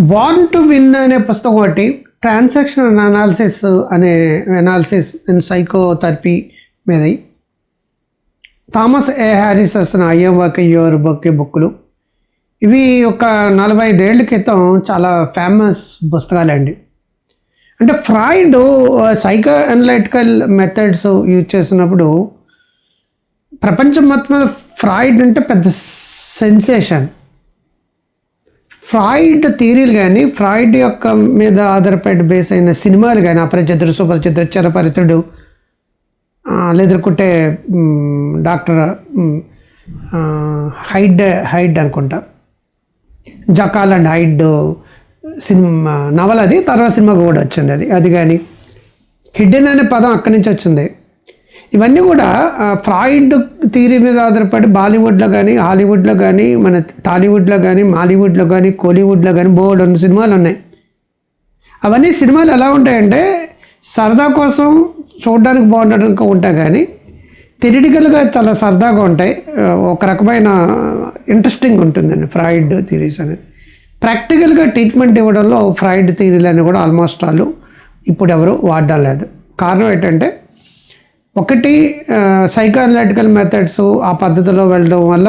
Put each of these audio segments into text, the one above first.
Ban to win అనే పుస్తకం ఒకటి ట్రాన్సాక్షన్ అనాలిసిస్ అనే అనాలిసిస్ ఇన్ సైకోథెరపీ మీద. థామస్ ఏ హ్యారిస్ వస్తున్న అయ్యో వర్క్ యువర్ బుక్ బుక్లు ఇవి ఒక నలభై ఐదేళ్ళ క్రితం చాలా ఫేమస్ పుస్తకాలండి. అంటే Freud psycho analytical methods use చేసినప్పుడు ప్రపంచం మొత్తం మీద ఫ్రాయిడ్ అంటే పెద్ద సెన్సేషన్ ఫ్రాయిడ్ థీరీలు కానీ ఫ్రాయిడ్ యొక్క మీద ఆధారపడి బేస్ అయిన సినిమాలు కానీ అపరిచితుడు సుపరిచితుడు చరపరితుడు లేదనుకుంటే డాక్టర్ హైడ్ హైడ్ అనుకుంటా. జకాల్ అండ్ హైడ్ సినిమా నవల అది తర్వాత సినిమా కూడా వచ్చింది అది. అది కానీ హిడ్డెన్ అనే పదం అక్కడి నుంచి వచ్చింది. ఇవన్నీ కూడా ఫ్రాయిడ్ థీరీ మీద ఆధారపడి బాలీవుడ్లో కానీ హాలీవుడ్లో కానీ మన టాలీవుడ్లో కానీ మాలీవుడ్లో కానీ కోలీవుడ్లో కానీ బోర్డు ఉన్న సినిమాలు ఉన్నాయి. అవన్నీ సినిమాలు ఎలా ఉంటాయంటే సరదా కోసం చూడడానికి బాగుండడానికి ఉంటాయి కానీ థిరిటికల్గా చాలా సరదాగా ఉంటాయి. ఒక రకమైన ఇంట్రెస్టింగ్ ఉంటుందండి ఫ్రాయిడ్ థీరీస్ అనేది. ప్రాక్టికల్గా ట్రీట్మెంట్ ఇవ్వడంలో ఫ్రాయిడ్ థీరీలు అని కూడా ఆల్మోస్ట్ వాళ్ళు ఇప్పుడు ఎవరు వాడడం లేదు. కారణం ఏంటంటే ఒకటి సైకాలజికల్ మెథడ్స్ ఆ పద్ధతిలో వెళ్ళడం వల్ల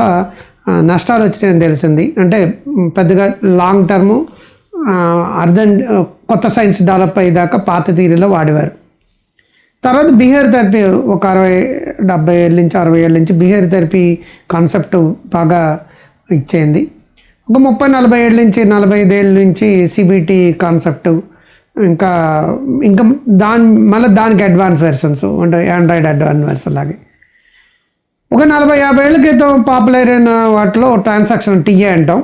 నష్టాలు వచ్చినాయని తెలిసింది. అంటే పెద్దగా లాంగ్ టర్ము అర్థం కొత్త సైన్స్ డెవలప్ అయ్యేదాకా పాత థీరీలో వాడేవారు. తర్వాత బిహేవియర్ థెరపీ ఒక అరవై డెబ్బై ఏళ్ళ నుంచి అరవై ఏళ్ళ నుంచి బిహేవియర్ థెరపీ కాన్సెప్ట్ బాగా ఇచ్చేయింది. ఒక ముప్పై నలభై ఏళ్ళ నుంచి నలభై ఐదేళ్ళ నుంచి సిబిటి కాన్సెప్ట్ ఇంకా ఇంకా దాని మళ్ళీ దానికి అడ్వాన్స్ వెర్షన్స్ అంటే ఆండ్రాయిడ్ అడ్వాన్స్ వెర్షన్ లాగే. ఒక నలభై యాభై ఏళ్ళ క్రితం పాపులర్ అయిన వాటిలో ట్రాన్సాక్షన్ టీఏ అంటాం.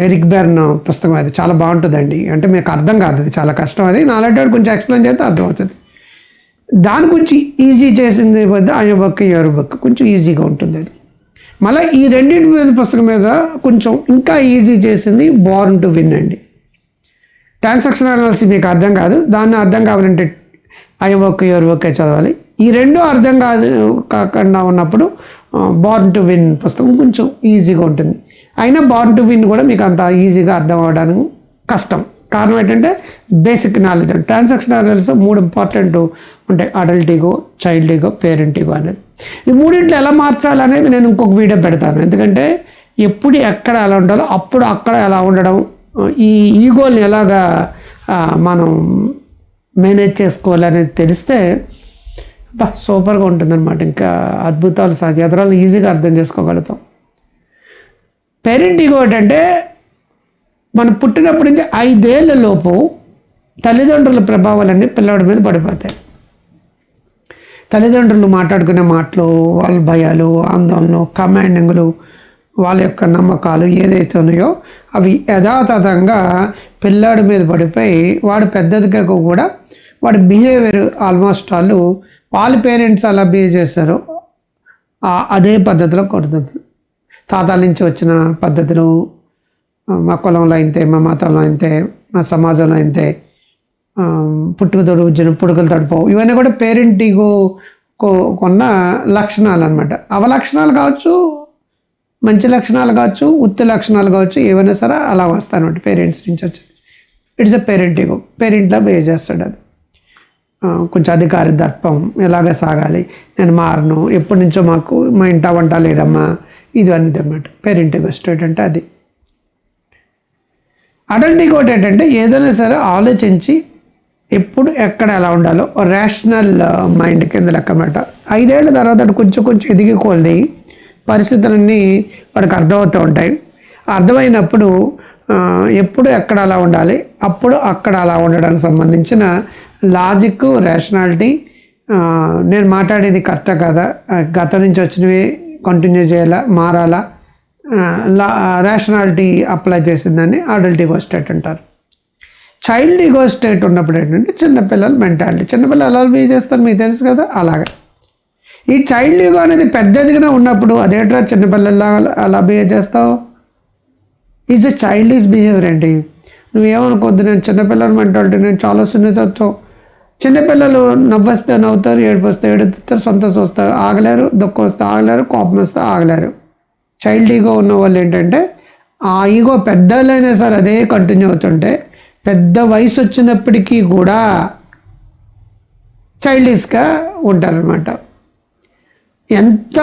ఎరిక్ బెర్న్ పుస్తకం అది చాలా బాగుంటుందండి. అంటే మీకు అర్థం కాదు అది చాలా కష్టం అది. నాలాంటి కొంచెం ఎక్స్ప్లెయిన్ చేస్తే అర్థం అవుతుంది దాని గురించి ఈజీ చేసింది పెద్ద ఆయన బుక్ ఎవరి బుక్? కొంచెం ఈజీగా ఉంటుంది అది. మళ్ళీ ఈ రెండింటి మీద పుస్తకం మీద కొంచెం ఇంకా ఈజీ చేసింది బార్న్ టు విన్ అండి. ట్రాన్సాక్షన్ అనాలిసిస్ మీకు అర్థం కాదు. దాన్ని అర్థం కావాలంటే ఐ ఓకే యువర్ ఓకే చదవాలి. ఈ రెండు అర్థం కాదు కాకుండా ఉన్నప్పుడు బార్న్ టు విన్ పుస్తకం కొంచెం ఈజీగా ఉంటుంది. అయినా బార్న్ టు విన్ కూడా మీకు అంత ఈజీగా అర్థం అవ్వడానికి కష్టం. కారణం ఏంటంటే బేసిక్ నాలెడ్జ్ ట్రాన్సాక్షన్ అనాలిసిస్ మూడు ఇంపార్టెంట్ ఉంటాయి. Adult ego child ego parent ego అనేది. ఈ మూడింట్లో ఎలా మార్చాలనేది నేను ఇంకొక వీడియో పెడతాను. ఎందుకంటే ఎప్పుడు ఎక్కడ ఎలా ఉండాలో అప్పుడు అక్కడ ఎలా ఉండడం ఈ ఈగోల్ని ఎలాగా మనం మేనేజ్ చేసుకోవాలనేది తెలిస్తే బా సూపర్గా ఉంటుందన్నమాట. ఇంకా అద్భుతాలు సాధ్య. ఈజీగా అర్థం చేసుకోగలుగుతాం. పేరెంట్ ఈగో ఏంటంటే మనం పుట్టినప్పటి నుంచి ఐదేళ్ళ లోపు తల్లిదండ్రుల ప్రభావాలన్నీ పిల్లవాడి మీద పడిపోతాయి. తల్లిదండ్రులు మాట్లాడుకునే మాటలు వాళ్ళ భయాలు ఆందోళనలు కమాండింగ్లు వాళ్ళ యొక్క నమ్మకాలు ఏదైతే ఉన్నాయో అవి యథాతథంగా పిల్లాడి మీద పడిపోయి వాడు పెద్దదిగా కూడా వాడి బిహేవియర్ ఆల్మోస్ట్ వాళ్ళు వాళ్ళ పేరెంట్స్ అలా బిహేవ్ చేశారు. అదే పద్ధతిలో కొడుతుంది. తాతాల నుంచి వచ్చిన పద్ధతులు మా కులంలో అయితే మా మతంలో అయితే మా సమాజంలో అయితే పుట్టుకతోడు పుట్టుక తోడు పుడుకలు తడిపోవు ఇవన్నీ కూడా పేరెంట్ ఈగో కొన్న లక్షణాలు అనమాట అవలక్షణాలు కావచ్చు మంచి లక్షణాలు కావచ్చు ఉత్తి లక్షణాలు కావచ్చు ఏవైనా సరే అలా వస్తానమాట పేరెంట్స్ నుంచి వచ్చి. ఇట్స్ ఎ పేరెంట్ పేరెంట్లా బిహేవ్ చేస్తాడు అది. కొంచెం అధికారి దర్పం ఎలాగ సాగాలి నేను మారను ఎప్పటి నుంచో మాకు మా ఇంట వంట లేదమ్మా ఇది అనేది అన్నమాట. పేరెంటింగ్ స్టేట్ అంటే అది. అడల్టింగ్ ఒకటి ఏంటంటే ఏదైనా సరే ఆలోచించి ఎప్పుడు ఎక్కడ ఎలా ఉండాలో రేషనల్ మైండ్ కింద లెక్కమాట ఐదేళ్ళ తర్వాత కొంచెం కొంచెం ఎదిగి కొలిది పరిస్థితులన్నీ వాడికి అర్థమవుతూ ఉంటాయి. అర్థమైనప్పుడు ఎప్పుడు ఎక్కడ అలా ఉండాలి అప్పుడు అక్కడ అలా ఉండడానికి సంబంధించిన లాజిక్ రేషనాలిటీ నేను మాట్లాడేది కరెక్టా కదా గతం నుంచి వచ్చినవి కంటిన్యూ చేయాలా మారాలా లా రేషనాలిటీ అప్లై చేసిందని అడల్ట్ ఈగో స్టేట్ అంటారు. చైల్డ్ ఈగో స్టేట్ ఉన్నప్పుడు ఏంటంటే చిన్నపిల్లల మెంటాలిటీ చిన్నపిల్లలు ఎలా బిహేవ్ చేస్తారు మీకు తెలుసు కదా? అలాగే. ఈ చైల్డ్ ఈగో అనేది పెద్దదిగా ఉన్నప్పుడు అదేట్రా చిన్నపిల్లల్లా అలా బిహేవ్ చేస్తావు? Is a child is behaviour అండి. నువ్వేమనుకోద్దు నేను చిన్నపిల్లలు మెంటాలిటీ నేను చాలా సున్నితత్వం. చిన్నపిల్లలు నవ్వస్తే నవ్వుతారు ఏడుపు ఏడుతారు సంతోషం వస్తారు ఆగలేరు దుఃఖం వస్తే ఆగలేరు కోపం వస్తే ఆగలేరు. చైల్డ్ ఈగో ఉన్న వాళ్ళు ఏంటంటే ఆ ఈగో పెద్దలైనా సరే అదే కంటిన్యూ అవుతుంటే పెద్ద వయసు వచ్చినప్పటికీ కూడా చైల్డిష్గా ఉంటారనమాట ఎంత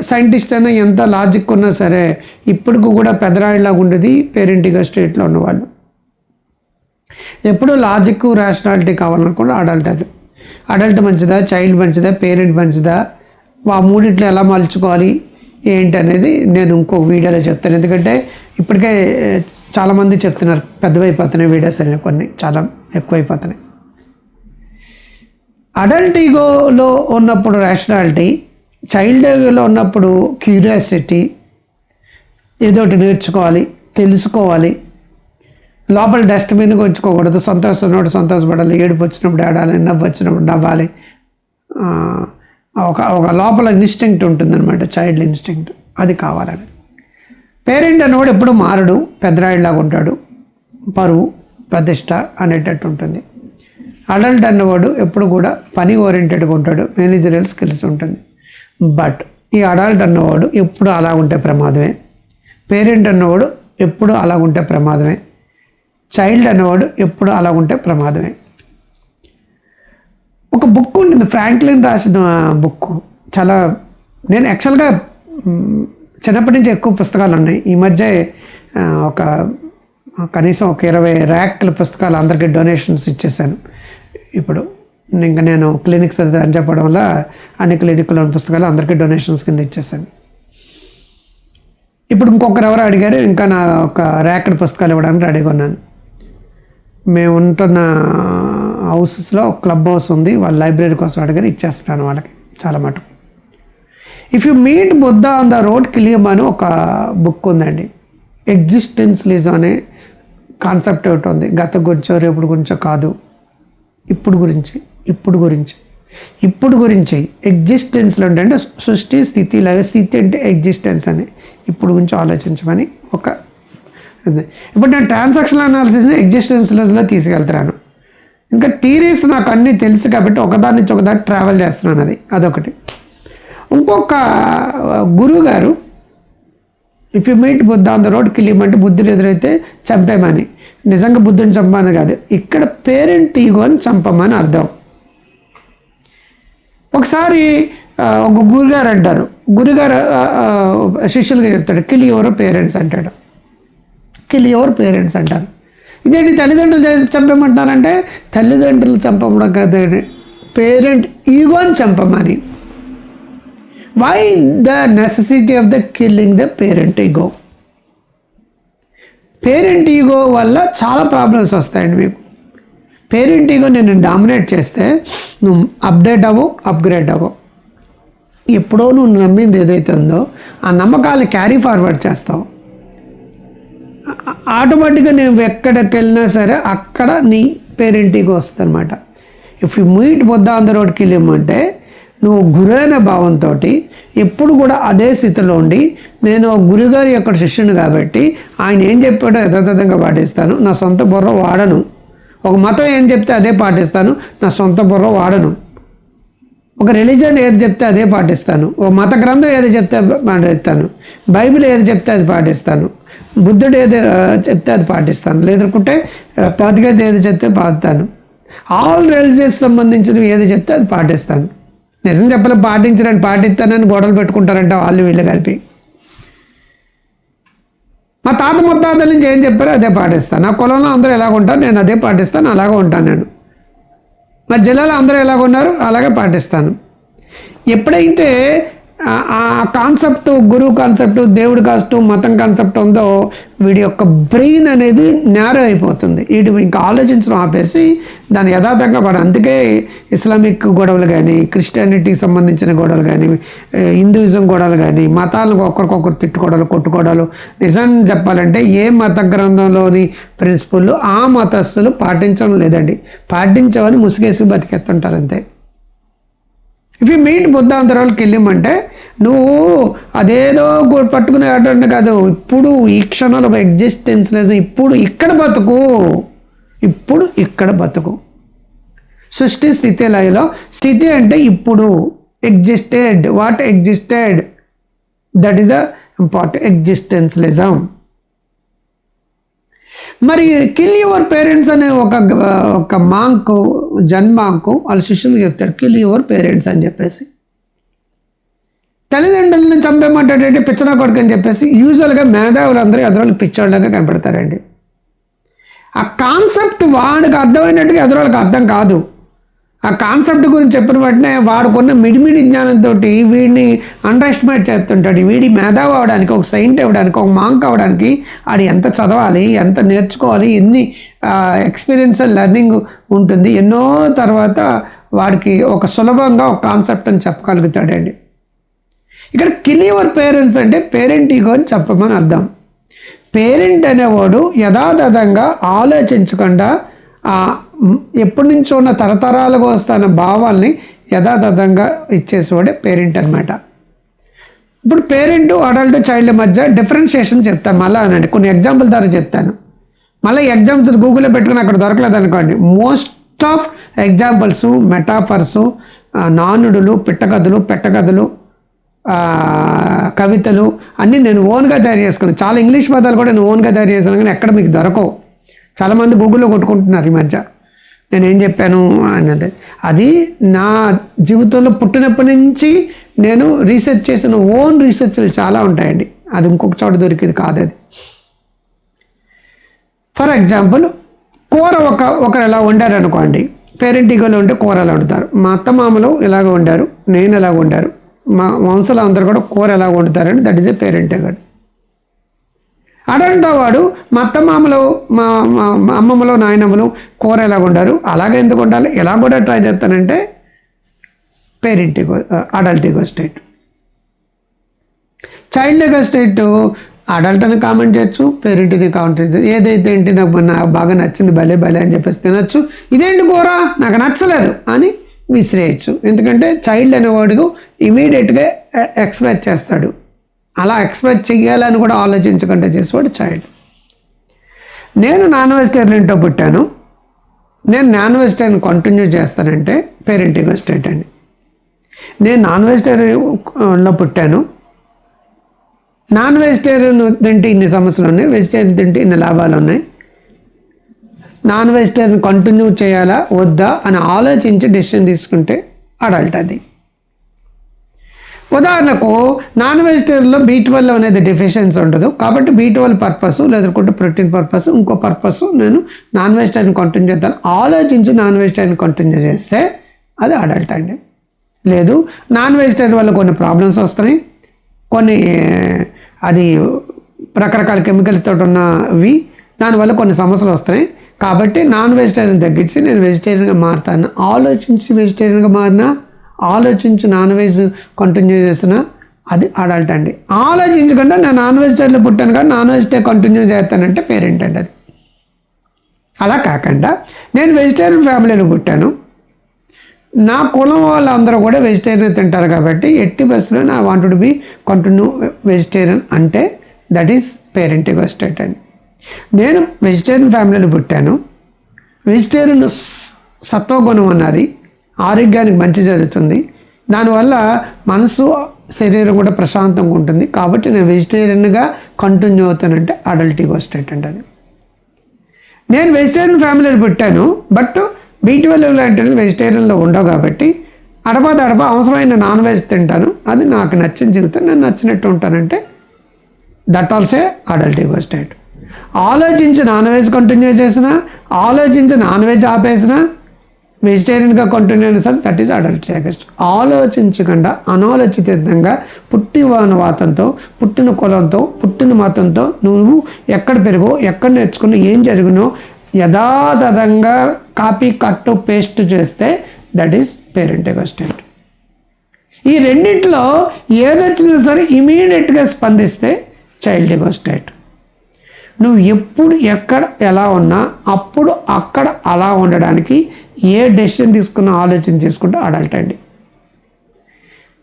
సైంటిస్ట్ అయినా ఎంత లాజిక్ ఉన్నా సరే ఇప్పటికి కూడా పెదరాయిలాగా ఉండేది పేరెంటిగా స్టేట్లో ఉన్నవాళ్ళు. ఎప్పుడు లాజిక్ రేషనాలిటీ కావాలనుకుంటే అడల్ట్ అది అడల్ట్ మంచిదా చైల్డ్ మంచిదా పేరెంట్ మంచిదా? ఆ మూడిట్లో ఎలా మలుచుకోవాలి? ఏంటి అనేది నేను ఇంకో వీడియోలో చెప్తాను. ఎందుకంటే ఇప్పటికే చాలామంది చెప్తున్నారు పెద్దవైపోతున్నాయి వీడియోస్ అనేవి కొన్ని చాలా ఎక్కువైపోతున్నాయి. అడల్ట్ ఈగోలో ఉన్నప్పుడు రేషనాలిటీ చైల్డ్లో ఉన్నప్పుడు క్యూరియాసిటీ ఏదోటి నేర్చుకోవాలి తెలుసుకోవాలి. లోపల డస్ట్బిన్కి ఉంచుకోకూడదు. సంతోషం సంతోషపడాలి. ఏడుపు వచ్చినప్పుడు ఆడాలి నవ్వు వచ్చినప్పుడు నవ్వాలి. ఒక ఒక లోపల ఇన్స్టింక్ట్ ఉంటుందన్నమాట చైల్డ్ ఇన్స్టింక్ట్. అది కావాలని పేరెంట్ అన్నవాడు ఎప్పుడు మారడు పెద్దరాయిలాగా ఉంటాడు. పరువు ప్రతిష్ట అనేటట్టు ఉంటుంది. అడల్ట్ అన్నవాడు ఎప్పుడు కూడా పని ఓరియంటెడ్గా ఉంటాడు. మేనేజరియల్ స్కిల్స్ ఉంటుంది. బట్ ఈ అడల్ట్ అన్నవాడు ఎప్పుడు అలా ఉంటే ప్రమాదమే. పేరెంట్ అన్నవాడు ఎప్పుడు అలా ఉంటే ప్రమాదమే. చైల్డ్ అన్నవాడు ఎప్పుడు అలా ఉంటే ప్రమాదమే. ఒక బుక్ ఉంటుంది ఫ్రాంక్లిన్ రాసిన బుక్ చాలా నేను యాక్చువల్గా చిన్నప్పటి నుంచి ఎక్కువ పుస్తకాలు ఉన్నాయి. ఈ మధ్య ఒక కనీసం ఒక ఇరవై ర్యాక్ల పుస్తకాలు అందరికీ డొనేషన్స్ ఇచ్చేసాను. ఇప్పుడు ఇంకా నేను క్లినిక్స్ దగ్గర అని చెప్పడం వల్ల అన్ని క్లినిక్లో పుస్తకాలు అందరికీ డొనేషన్స్ కింద ఇచ్చేసాను ఇప్పుడు ఇంకొకరు ఎవరు అడిగారు ఇంకా నా ఒక ర్యాకెట్ పుస్తకాలు ఇవ్వడానికి రెడీగా ఉన్నాను మేము ఉంటున్న హౌసెస్లో క్లబ్ హౌస్ ఉంది వాళ్ళ లైబ్రరీ కోసం అడిగారు ఇచ్చేస్తున్నాను వాళ్ళకి చాలా మటుకు. If you meet Buddha on the road kill him అని ఒక బుక్ ఉందండి. ఎగ్జిస్టెన్స్లిజం అనే కాన్సెప్ట్ ఒకటి ఉంది. గత గురించో రేపు గురించో కాదు. ఇప్పుడు గురించి. ఇప్పుడు గురించి. ఇప్పుడు గురించి ఎగ్జిస్టెన్స్లో అంటే సృష్టి స్థితి లేదా స్థితి అంటే ఎగ్జిస్టెన్స్ అని. ఇప్పుడు గురించి ఆలోచించమని ఒక ఇప్పుడు నేను ట్రాన్సాక్షన్ అనాలిసిస్ని ఎగ్జిస్టెన్స్లో తీసుకెళ్తున్నాను. ఇంకా థీరీస్ నాకు అన్నీ తెలుసు కాబట్టి ఒకదాని నుంచి ఒకదాని ట్రావెల్ చేస్తున్నాను అది. అదొకటి. ఇంకొక గురువు గారు if you meet Buddha on the road కిలియమంటే బుద్ధుని ఎదురైతే చంపేమని నిజంగా బుద్ధుని చంపమని కాదు. ఇక్కడ పేరెంట్ ఈగోని చంపమని అర్థం. ఒకసారి ఒక గురుగారు అంటారు. గురుగారు శిష్యులుగా చెప్తాడు కిల్ ఎవరు పేరెంట్స్ అంటాడు. కిల్ ఎవరు పేరెంట్స్ అంటారు. ఇదేంటి తల్లిదండ్రులు చంపమంటారంటే తల్లిదండ్రులు చంపడం కాదు. పేరెంట్ ఈగోని చంపమని. Why the necessity of the killing the parent ego parent ego వల్ల చాలా ప్రాబ్లమ్స్ వస్తాయండి మీకు. పేరెంట్ నేను డామినేట్ చేస్తే నువ్వు అప్డేట్ అవ్వు అప్గ్రేడ్ అవ్వు. ఎప్పుడో నువ్వు నమ్మింది ఏదైతే ఉందో ఆ నమ్మకాలు క్యారీ ఫార్వర్డ్ చేస్తావు. ఆటోమేటిక్గా నేను ఎక్కడికి వెళ్ళినా సరే అక్కడ నీ పేరెంట్ ఈగో వస్తుంది అనమాట if you meet Buddha on the రోడ్కి వెళ్ళమంటే నువ్వు గురైన భావంతో ఎప్పుడు కూడా అదే స్థితిలో ఉండి నేను గురుగారి యొక్క శిష్యుని కాబట్టి ఆయన ఏం చెప్పాడో యథాతథంగా పాటిస్తాను. నా సొంత బుర్ర వాడను. ఒక మతం ఏం చెప్తే అదే పాటిస్తాను నా సొంత బుర్ర వాడను. ఒక రిలీజన్ ఏది చెప్తే అదే పాటిస్తాను. ఒక మత గ్రంథం ఏది చెప్తే పాటిస్తాను. బైబిల్ ఏది చెప్తే అది పాటిస్తాను. బుద్ధుడు ఏది చెప్తే అది పాటిస్తాను. లేదనుకుంటే భగవద్గీత ఏది చెప్తే పాటిస్తాను ఆల్ రిలీజియస్ సంబంధించినవి ఏది చెప్తే అది పాటిస్తాను. నిజం చెప్పలే పాటించడానికి పాటిస్తానని గొడవలు పెట్టుకుంటారంట వాళ్ళు వీళ్ళు కలిపి. మా తాత ముత్తాతల నుంచి ఏం చెప్పారో అదే పాటిస్తాను నా కులంలో అందరూ ఎలాగ ఉంటారు నేను అదే పాటిస్తాను అలాగే ఉంటాను నేను. మా జిల్లాలో అందరూ ఎలాగ ఉన్నారు అలాగే పాటిస్తాను. ఎప్పుడైతే ఆ కాన్సెప్ట్ గురువు కాన్సెప్ట్ దేవుడి కాన్సెప్ట్ మతం కాన్సెప్ట్ ఉందో వీడి యొక్క బ్రెయిన్ అనేది నేరో అయిపోతుంది. వీటి ఇంకా ఆలోచించడం ఆపేసి దాని యథార్థంగా పడ అందుకే ఇస్లామిక్ గొడవలు కానీ క్రిస్టియానిటీకి సంబంధించిన గొడవలు కానీ హిందూయిజం గొడవలు కానీ మతాలను ఒకరికొకరు తిట్టుకోవడాలు కొట్టుకోవడాలు. నిజం చెప్పాలంటే ఏ మత గ్రంథంలోని ప్రిన్సిపల్ ఆ మతస్థులు పాటించడం లేదండి. పాటించవని ముసుగేసి బతికెత్తుంటారు అంతే. ఇఫ్ యూ మీట్ బుద్ధాంతరాలకు వెళ్ళిమంటే నువ్వు అదేదో పట్టుకునే ఆటంటే కాదు. ఇప్పుడు ఈ క్షణంలో ఎగ్జిస్టెన్స్ లేదు. ఇప్పుడు ఇక్కడ బతుకు. ఇప్పుడు ఇక్కడ బతుకు. సృష్టి స్థితి లయలో. స్థితి అంటే ఇప్పుడు. Existed what existed that is the important ఎగ్జిస్టెన్స్లిజం మరి కిల్ యువర్ పేరెంట్స్ అనే ఒక ఒక మాంకు జన్మాంకు వాళ్ళ శిష్యులు చెప్తాడు కిల్ యువర్ పేరెంట్స్ అని చెప్పేసి. తల్లిదండ్రులను చంపేమంటాడంటే పిచ్చన కొడుకు అని చెప్పేసి యూజువల్గా మేధావులందరూ ఎదురోళ్ళు పిచ్చోళ్ళగా కనపడతారండి. ఆ కాన్సెప్ట్ వాడికి అర్థమైనట్టుగా ఎదురోళ్ళకి అర్థం కాదు. ఆ కాన్సెప్ట్ గురించి చెప్పిన వెంటనే వాడుకున్న మిడిమిడి జ్ఞానంతో వీడిని అండర్ ఎస్టిమేట్ చేస్తుంటాడు. వీడి మేధావి అవడానికి ఒక సైంట్ అవ్వడానికి ఒక మాంక్ అవ్వడానికి ఆడు ఎంత చదవాలి ఎంత నేర్చుకోవాలి ఎన్ని ఎక్స్పీరియన్స్ లెర్నింగ్ ఉంటుంది. ఎన్నో తర్వాత వాడికి ఒక సులభంగా ఒక కాన్సెప్ట్ అని చెప్పగలుగుతాడండి. ఇక్కడ కిల్ యువర్ పేరెంట్స్ అంటే పేరెంట్ ఈగో అని చెప్పమని అర్థం. పేరెంట్ అనేవాడు యథాతథంగా ఆలోచించకుండా ఎప్పటి నుంచో ఉన్న తరతరాలుగా వస్తున్న భావాల్ని యథాతథంగా ఇచ్చేసేవాడే పేరెంట్ అనమాట ఇప్పుడు పేరెంట్ అడల్ట్ చైల్డ్ మధ్య డిఫరెన్షియేషన్ చెప్తాను. మళ్ళీ అనండి కొన్ని ఎగ్జాంపుల్ ద్వారా చెప్తాను. మళ్ళీ ఎగ్జాంపుల్స్ గూగుల్లో పెట్టుకుని అక్కడ దొరకలేదు అనుకోండి. మోస్ట్ ఆఫ్ ఎగ్జాంపుల్స్ మెటాఫర్స్ నానుడులు పిట్టకథలు పెట్టకథలు కవితలు అన్నీ నేను ఓన్గా తయారు చేసుకున్నాను చాలా ఇంగ్లీష్ పదాలు కూడా నేను ఓన్గా తయారు చేశాను కానీ ఎక్కడ మీకు దొరకవు. చాలామంది గూగుల్లో కొట్టుకుంటున్నారు ఈ మధ్య. నేను ఏం చెప్పాను అన్నది. అది నా జీవితంలో పుట్టినప్పటి నుంచి నేను రీసెర్చ్ చేసిన ఓన్ రీసెర్చ్లు చాలా ఉంటాయండి. అది ఇంకొక చోట దొరికేది కాదు అది. ఫర్ ఎగ్జాంపుల్ కూర ఒక ఒకరు ఎలా వండారు అనుకోండి పేరెంటిగోలో ఉంటే కూర ఎలా వండుతారు? మా అత్త మామలు ఇలాగ వండారు? నేను ఎలాగ వండారు? మా వంశలు అందరూ కూడా కూర ఎలా వండుతారని దట్ ఈస్ ఏ పేరెంటిగడ్ అడంటా వాడు మా అత్తమామలు మా మా అమ్మమ్మలో నాయనమ్మలు కూర ఎలా ఉండారు అలాగే ఎందుకు ఉండాలి ఎలా కూడా ట్రై చేస్తానంటే parent adult ego state child ego state adult అని కామెంట్ చేయొచ్చు పేరెంట్ని కామెంట్ చేయొచ్చు. ఏదైతే ఏంటి నాకు నాకు బాగా నచ్చింది భలే భలే అని చెప్పేసి తినచ్చు. ఇదేంటి కూర? నాకు నచ్చలేదు అని విసిరేయచ్చు. ఎందుకంటే చైల్డ్ అనేవాడు ఇమీడియట్గా ఎక్స్ప్రెస్ చేస్తాడు. అలా ఎక్స్ప్రెస్ చేయాలని కూడా ఆలోచించకుండా చేసేవాడు చైల్డ్. నేను నాన్ వెజిటేరియన్తో పుట్టాను. నేను నాన్ వెజిటేరియన్ కంటిన్యూ చేస్తానంటే పేరెంటింగ్ స్టేట్ అండి. నేను నాన్ వెజిటేరియన్లో పుట్టాను. నాన్ వెజిటేరియన్ తింటే ఇన్ని సమస్యలు ఉన్నాయి వెజిటేరియన్ తింటే ఇన్ని లాభాలు ఉన్నాయి. నాన్ వెజిటేరియన్ కంటిన్యూ చేయాలా వద్దా అని ఆలోచించి డెసిషన్ తీసుకుంటే అడల్ట్ అది. ఉదాహరణకు నాన్ వెజిటేరియన్లో బీ ట్వెల్వ్ అనేది డెఫిషియన్సీ ఉండదు. కాబట్టి బీ ట్వెల్వ్ పర్పస్ లేదంటే ప్రోటీన్ పర్పస్ ఇంకో పర్పస్ నేను నాన్ వెజిటేరియన్ కంటిన్యూ చేస్తాను ఆలోచించి నాన్ వెజిటేరియన్ కంటిన్యూ చేస్తే అది అడల్ట్ అండి. లేదు నాన్ వెజిటేరియన్ వల్ల కొన్ని ప్రాబ్లమ్స్ వస్తున్నాయి. కొన్ని అది రకరకాల కెమికల్స్ తోటి ఉన్నవి దానివల్ల కొన్ని సమస్యలు వస్తాయి కాబట్టి నాన్ వెజిటేరియన్ తగ్గించి నేను వెజిటేరియన్గా మారుతాను. ఆలోచించి వెజిటేరియన్గా మారినా ఆలోచించి నాన్ వెజ్ కంటిన్యూ చేసిన అది అడల్ట్ అండి. ఆలోచించకుండా నేను నాన్ వెజిటేరియన్ పుట్టాను కానీ నాన్ వెజిటే కంటిన్యూ చేస్తానంటే పేరెంట్ అండి అది? అలా కాకుండా నేను వెజిటేరియన్ ఫ్యామిలీలో పుట్టాను. నా కులం వాళ్ళందరూ కూడా వెజిటేరియన్ తింటారు కాబట్టి ఎట్టి బస్సులో నా want to be continue vegetarian అంటే దట్ ఈస్ పేరెంటింగ్ స్టేట్ అండి. నేను వెజిటేరియన్ ఫ్యామిలీలో పుట్టాను. వెజిటేరియన్ సత్వగుణం అన్నది ఆరోగ్యానికి మంచి జరుగుతుంది. దానివల్ల మనసు శరీరం కూడా ప్రశాంతంగా ఉంటుంది. కాబట్టి నేను వెజిటేరియన్గా కంటిన్యూ అవుతానంటే అడల్ట్ ఈగో స్టేట్ అది నేను వెజిటేరియన్ ఫ్యామిలీలో పుట్టాను. బట్ బీటి వెల్ లాంటివి వెజిటేరియన్లో ఉండవు కాబట్టి అడపా దడప అవసరమైన నాన్ వెజ్ తింటాను. అది నాకు నచ్చిన జీవితం. నేను నచ్చినట్టు ఉంటానంటే that also adult ego state ఆలోచించి నాన్ వెజ్ కంటిన్యూ చేసిన ఆలోచించి నాన్ వెజ్ ఆపేసినా వెజిటేరియన్గా continue sir that is adult ego state ఆలోచించకుండా అనాలోచితంగా పుట్టి వాతంతో పుట్టిన కులంతో పుట్టిన మతంతో నువ్వు ఎక్కడ పెరుగో ఎక్కడ నేర్చుకున్నా ఏం జరిగినో యథాతథంగా కాపీ కట్టు పేస్ట్ చేస్తే దట్ ఈస్ పేరెంట్ స్టేట్ ఈ రెండింటిలో ఏదొచ్చినా సరే ఇమీడియట్గా స్పందిస్తే చైల్డ్ ఎగోస్టేట్ నువ్వు ఎప్పుడు ఎక్కడ ఎలా ఉన్నా అప్పుడు అక్కడ అలా ఉండడానికి ఏ డెసిషన్ తీసుకున్నా ఆలోచన చేసుకుంటే అడల్ట్ అండి.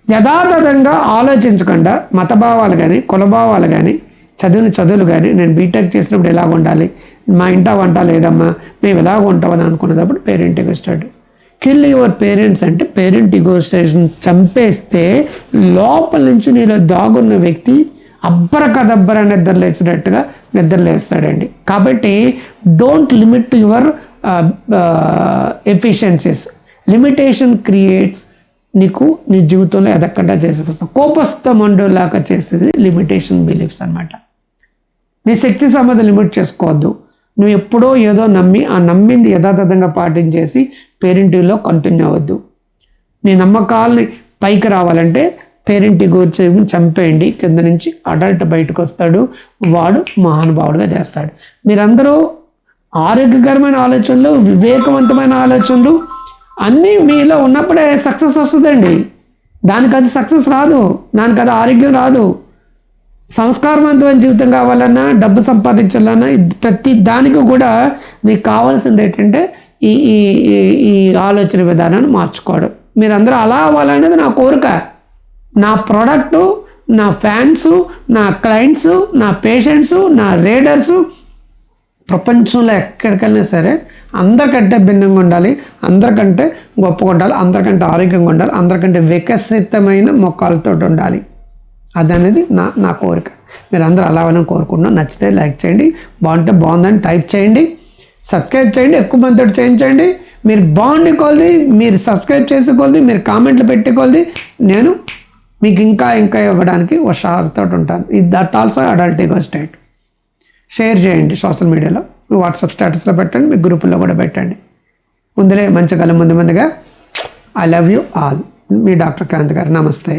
యథాతథంగా ఆలోచించకుండా మతభావాలు కానీ కులభావాలు కానీ చదివిన చదువులు కానీ నేను బీటెక్ చేసినప్పుడు ఎలా ఉండాలి? మా ఇంట వంట లేదమ్మా మేము ఎలాగ ఉంటామని అనుకున్నప్పుడు పేరెంట్ ఇగోస్టాడు కిల్ యువర్ పేరెంట్స్ అంటే పేరెంట్ ఇగోస్టేషన్ చంపేస్తే లోపల నుంచి నీలో దాగున్న వ్యక్తి అబ్బర కదబ్బర నిద్ర లేచినట్టుగా నిద్ర లేస్తాడండి. కాబట్టి don't limit your efficiencies limitation creates నీకు నీ జీవితంలో ఎదక్కడా చేసేస్తాం కోపస్థం మండోలాగా చేసేది లిమిటేషన్ బిలీఫ్స్ అన్నమాట. నీ శక్తి సమధ లిమిట్ చేసుకోవద్దు. నువ్వు ఎప్పుడో ఏదో నమ్మి ఆ నమ్మింది యథాతథంగా పాటించేసి పేరెంటింగ్లో కంటిన్యూ అవ్వద్దు. నీ నమ్మకాలని పైకి రావాలంటే పేరెంట్ గురించి చంపేయండి. కింద నుంచి అడల్ట్ బయటకు వస్తాడు. వాడు మహానుభావుడుగా చేస్తాడు. మీరందరూ ఆరోగ్యకరమైన ఆలోచనలు వివేకవంతమైన ఆలోచనలు అన్నీ మీలో ఉన్నప్పుడే సక్సెస్ వస్తుందండి. దానికి అది సక్సెస్ రాదు. దానికి అది ఆరోగ్యం రాదు. సంస్కారవంతమైన జీవితం కావాలన్నా డబ్బు సంపాదించాలన్నా ప్రతి దానికి కూడా నీకు కావాల్సింది ఏంటంటే ఈ ఈ- ఈ ఆలోచన విధానాన్ని మార్చుకోవడం. మీరందరూ అలా అవ్వాలనేది నా కోరిక. నా ప్రోడక్టు నా ఫ్యాన్స్ నా క్లయింట్స్ నా పేషెంట్సు నా రేడర్సు ప్రపంచంలో ఎక్కడికెళ్ళినా సరే అందరికంటే భిన్నంగా ఉండాలి. అందరికంటే గొప్పగా ఉండాలి. అందరికంటే ఆరోగ్యంగా ఉండాలి. అందరికంటే వికసితమైన మొక్కలతో ఉండాలి. అదనేది నా నా కోరిక. మీరు అందరూ అలా కోరుకుంటున్నాం. కోరుకుంటున్నాను నచ్చితే లైక్ చేయండి. బాగుంటే బాగుందని టైప్ చేయండి. సబ్స్క్రైబ్ చేయండి. ఎక్కువ మందితో చేయించండి మీరు బాగుండి కొలది మీరు సబ్స్క్రైబ్ చేసుకోలది మీరు కామెంట్లు పెట్టుకోలది నేను మీకు ఇంకా ఇంకా ఇవ్వడానికి హుషారుతో ఉంటాను. ఇది that also adult state share చేయండి సోషల్ మీడియాలో. వాట్సాప్ స్టేటస్లో పెట్టండి మీ గ్రూపుల్లో కూడా పెట్టండి. ముందులే మంచి గల ముందు ముందుగా. ఐ లవ్ యూ ఆల్ మీ డాక్టర్ క్రాంతి గారు నమస్తే.